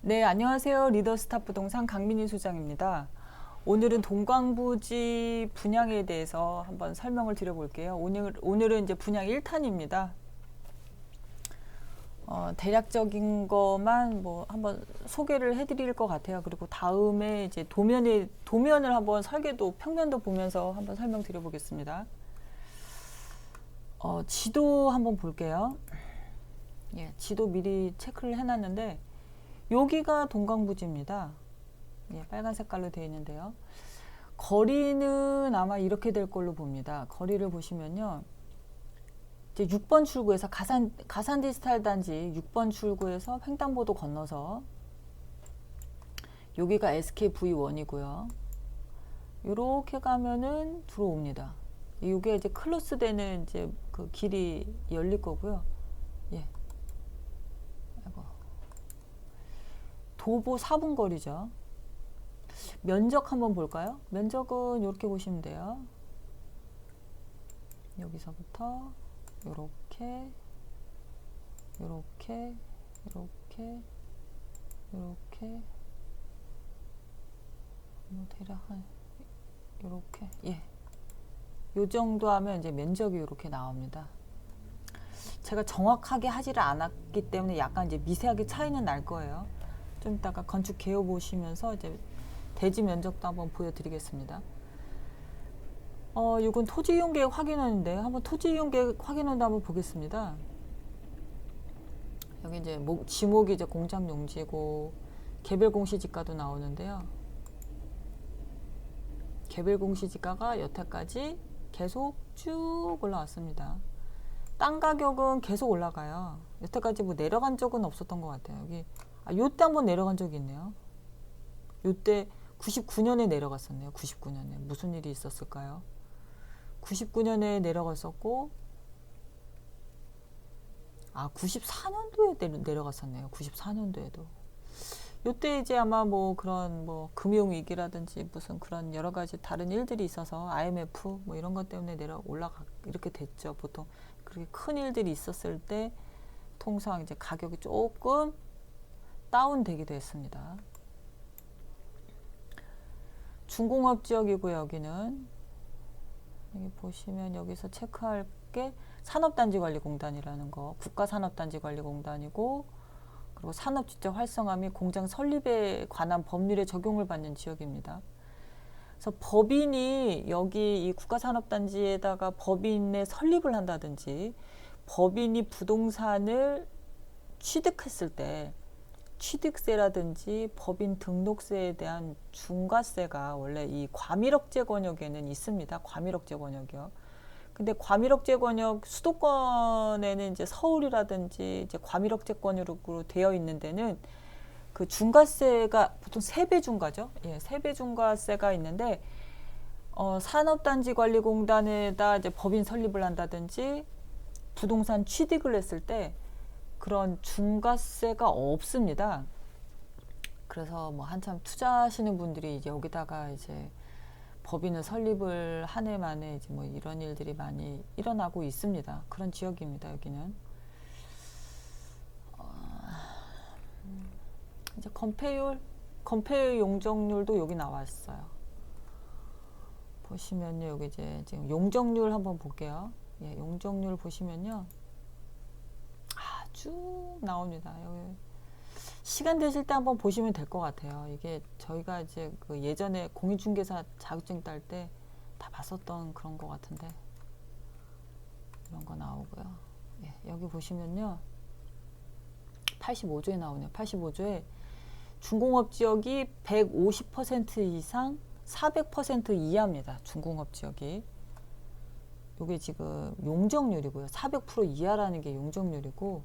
네, 안녕하세요. 리더스탑 부동산 강민희 소장입니다. 오늘은 동광부지 분양에 대해서 한번 설명을 드려볼게요. 오늘, 오늘은 이제 분양 1탄입니다. 어, 대략적인 것만 뭐 한번 소개를 해드릴 것 같아요. 그리고 다음에 이제 도면에, 도면을 한번 설계도, 평면도 보면서 한번 설명드려보겠습니다. 어, 지도 한번 볼게요. 예, 지도 미리 체크를 해놨는데, 여기가 동광부지입니다. 예, 빨간 색깔로 되어 있는데요. 거리는 아마 이렇게 될 걸로 봅니다. 거리를 보시면요. 이제 6번 출구에서 가산, 가산 디지털 단지 6번 출구에서 횡단보도 건너서 여기가 SKV1이고요. 이렇게 가면은 들어옵니다. 이게 이제 클로스 되는 이제 그 길이 열릴 거고요. 예. 아이고. 도보 4분 거리죠. 면적 한번 볼까요? 면적은 이렇게 보시면 돼요. 여기서부터 요렇게 요렇게 요렇게 요렇게 뭐 대략 한 요렇게 예. 요 정도 하면 이제 면적이 이렇게 나옵니다. 제가 정확하게 하지를 않았기 때문에 약간 이제 미세하게 차이는 날 거예요. 좀 이따가 건축 개요 보시면서 이제 대지 면적도 한번 보여드리겠습니다. 어, 이건 토지 이용 계획 확인하는데 한번 토지 이용 계획 확인하는데 한번 보겠습니다. 여기 이제 목, 지목이 이제 공장 용지고 개별 공시지가도 나오는데요. 개별 공시지가가 여태까지 계속 쭉 올라왔습니다. 땅 가격은 계속 올라가요. 여태까지 뭐 내려간 적은 없었던 것 같아요. 여기 아, 요때 한번 내려간 적이 있네요. 요때 99년에 내려갔었네요. 99년에 무슨 일이 있었을까요? 99년에 내려갔었고 아 94년도에 내려갔었네요. 94년도에도 요때 이제 아마 뭐 그런 뭐 금융 위기라든지 무슨 그런 여러 가지 다른 일들이 있어서 IMF 뭐 이런 것 때문에 내려 올라가 이렇게 됐죠. 보통 그렇게 큰 일들이 있었을 때 통상 이제 가격이 조금 다운되기도 했습니다. 중공업 지역이고 여기는 여기 보시면 여기서 체크할 게 산업단지관리공단이라는 거 국가산업단지관리공단이고 그리고 산업지적 활성화 및 공장 설립에 관한 법률에 적용을 받는 지역입니다. 그래서 법인이 여기 이 국가산업단지에다가 법인의 설립을 한다든지 법인이 부동산을 취득했을 때 취득세라든지 법인 등록세에 대한 중과세가 원래 이 과밀억제 권역에는 있습니다. 과밀억제 권역이요. 근데 과밀억제 권역 수도권에는 이제 서울이라든지 이제 과밀억제 권역으로 되어 있는 데는 그 중과세가 보통 세 배 중과죠. 예, 세배 중과세가 있는데 어, 산업단지 관리공단에다 이제 법인 설립을 한다든지 부동산 취득을 했을 때 그런 중과세가 없습니다. 그래서 뭐 한참 투자하시는 분들이 이제 여기다가 이제 법인을 설립을 한 해 만에 이제 뭐 이런 일들이 많이 일어나고 있습니다. 그런 지역입니다. 여기는 어, 이제 건폐율, 건폐 용적률도 여기 나왔어요. 보시면요, 여기 이제 지금 용적률 한번 볼게요. 예, 용적률 보시면요. 쭉 나옵니다. 여기 시간 되실 때 한번 보시면 될 것 같아요. 이게 저희가 이제 그 예전에 공인중개사 자격증 딸 때 다 봤었던 그런 것 같은데 이런 거 나오고요. 예, 여기 보시면요. 85조에 나오네요. 85조에 중공업 지역이 150% 이상 400% 이하입니다. 중공업 지역이. 이게 지금 용적률이고요. 400% 이하라는 게 용적률이고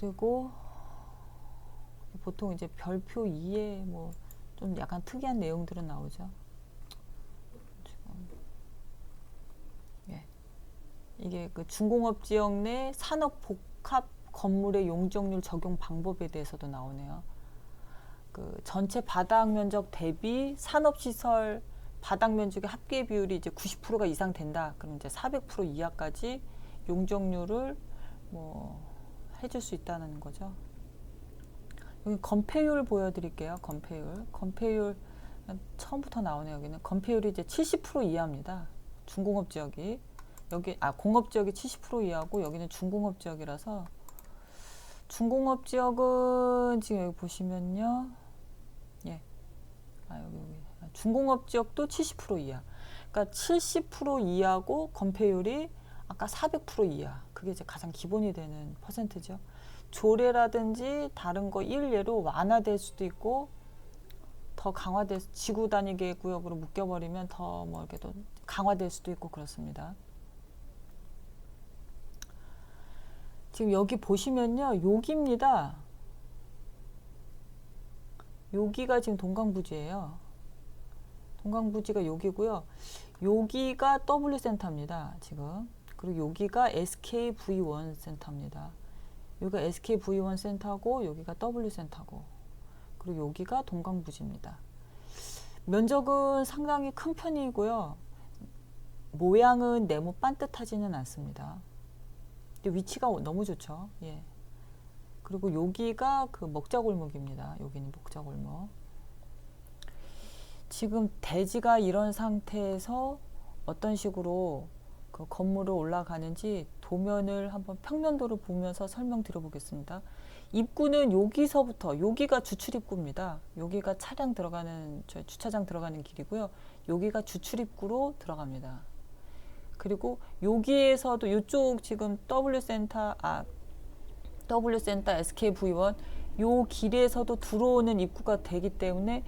그리고 보통 이제 별표 2에 뭐 좀 약간 특이한 내용들은 나오죠. 예. 이게 그 중공업 지역 내 산업 복합 건물의 용적률 적용 방법에 대해서도 나오네요. 그 전체 바닥 면적 대비 산업 시설 바닥 면적의 합계 비율이 이제 90%가 이상 된다. 그럼 이제 400% 이하까지 용적률을 뭐 해줄 수 있다는 거죠. 여기 건폐율 보여드릴게요. 건폐율. 건폐율 처음부터 나오네요. 여기는 건폐율이 이제 70% 이하입니다. 중공업 지역이 여기 아 공업 지역이 70% 이하고 여기는 중공업 지역이라서 중공업 지역은 지금 여기 보시면요. 예. 아 여기 여기 아, 중공업 지역도 70% 이하. 그러니까 70% 이하고 건폐율이 아까 400% 이하. 그게 이제 가장 기본이 되는 퍼센트죠. 조례라든지 다른 거 일례로 완화될 수도 있고 더 강화될 지구 단위계 구역으로 묶여버리면 더 뭐 이렇게 또 강화될 수도 있고 그렇습니다. 지금 여기 보시면요, 여기입니다. 여기가 지금 동강부지예요. 동강부지가 여기고요. 여기가 W 센터입니다. 지금 그리고 여기가 SKV1 센터입니다. 여기가 SKV1 센터고 여기가 W 센터고 그리고 여기가 동강부지입니다. 면적은 상당히 큰 편이고요. 모양은 네모 반듯하지는 않습니다. 근데 위치가 너무 좋죠. 예. 그리고 여기가 그 먹자골목입니다. 여기는 먹자골목. 지금 대지가 이런 상태에서 어떤 식으로 그 건물을 올라가는지 도면을 한번 평면도를 보면서 설명드려 보겠습니다. 입구는 여기서부터 여기가 주출 입구입니다. 여기가 차량 들어가는 저 주차장 들어가는 길이고요. 여기가 주출 입구로 들어갑니다. 그리고 여기에서도 이쪽 지금 W 센터 아 W 센터 SKV1 요 길에서도 들어오는 입구가 되기 때문에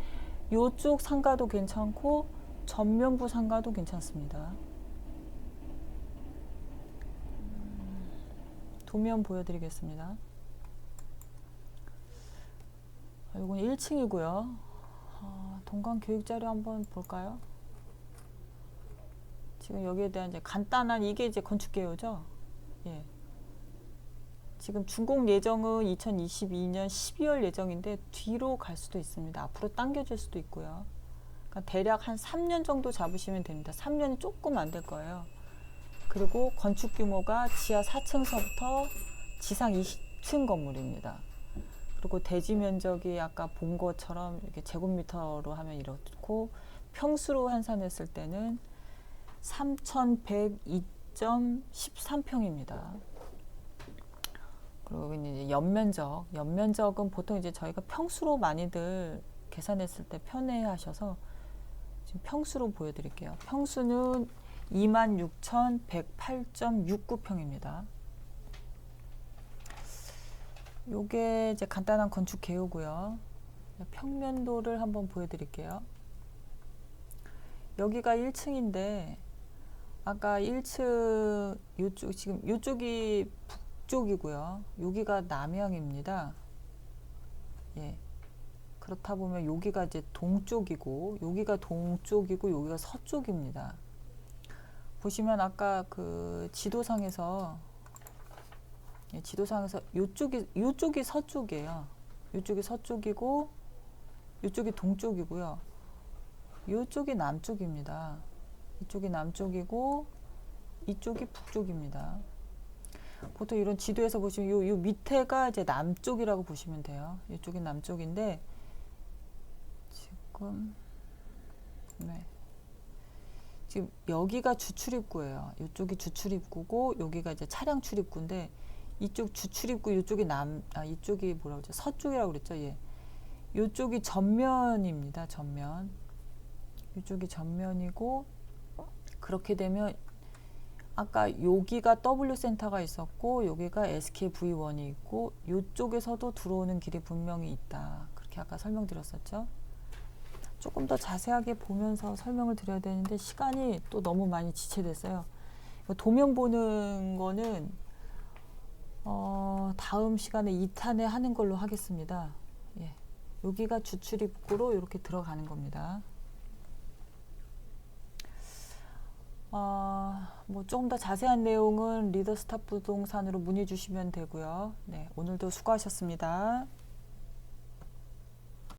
이쪽 상가도 괜찮고 전면부 상가도 괜찮습니다. 도면 보여드리겠습니다. 이건 1층이고요. 아, 동강 교육 자료 한번 볼까요? 지금 여기에 대한 이제 간단한 이게 이제 건축 개요죠. 예. 지금 준공 예정은 2022년 12월 예정인데 뒤로 갈 수도 있습니다. 앞으로 당겨질 수도 있고요. 그러니까 대략 한 3년 정도 잡으시면 됩니다. 3년이 조금 안 될 거예요. 그리고 건축 규모가 지하 4층서부터 지상 20층 건물입니다. 그리고 대지 면적이 아까 본 것처럼 이렇게 제곱미터로 하면 이렇고 평수로 환산했을 때는 3,102.13평입니다. 그리고 이제 연면적, 연면적은 보통 이제 저희가 평수로 많이들 계산했을 때 편애하셔서 지금 평수로 보여드릴게요. 평수는 26,108.69평입니다. 요게 이제 간단한 건축 개요고요. 평면도를 한번 보여드릴게요. 여기가 1층인데 아까 1층 요쪽 지금 요쪽이 북쪽이고요. 여기가 남향입니다. 예. 그렇다 보면 여기가 이제 동쪽이고 여기가 동쪽이고 여기가 서쪽입니다. 보시면 아까 그 지도상에서 예, 지도상에서 이쪽이 이쪽이 서쪽이에요. 이쪽이 서쪽이고 이쪽이 동쪽이고요. 이쪽이 남쪽입니다. 이쪽이 남쪽이고 이쪽이 북쪽입니다. 보통 이런 지도에서 보시면 요, 요 밑에가 이제 남쪽이라고 보시면 돼요. 이쪽이 남쪽인데 지금 네. 지금 여기가 주출입구예요. 이쪽이 주출입구고 여기가 이제 차량 출입구인데 이쪽 주출입구 이쪽이 남 아 이쪽이 뭐라고 그러죠? 서쪽이라고 그랬죠. 예. 이쪽이 전면입니다. 전면. 이쪽이 전면이고 그렇게 되면 아까 여기가 W 센터가 있었고 여기가 SKV1이 있고 이쪽에서도 들어오는 길이 분명히 있다. 그렇게 아까 설명드렸었죠. 조금 더 자세하게 보면서 설명을 드려야 되는데 시간이 또 너무 많이 지체됐어요. 도면 보는 거는 어, 다음 시간에 2탄에 하는 걸로 하겠습니다. 예. 여기가 주출입구로 이렇게 들어가는 겁니다. 어, 뭐 조금 더 자세한 내용은 리더스탑 부동산으로 문의 주시면 되고요. 네, 오늘도 수고하셨습니다.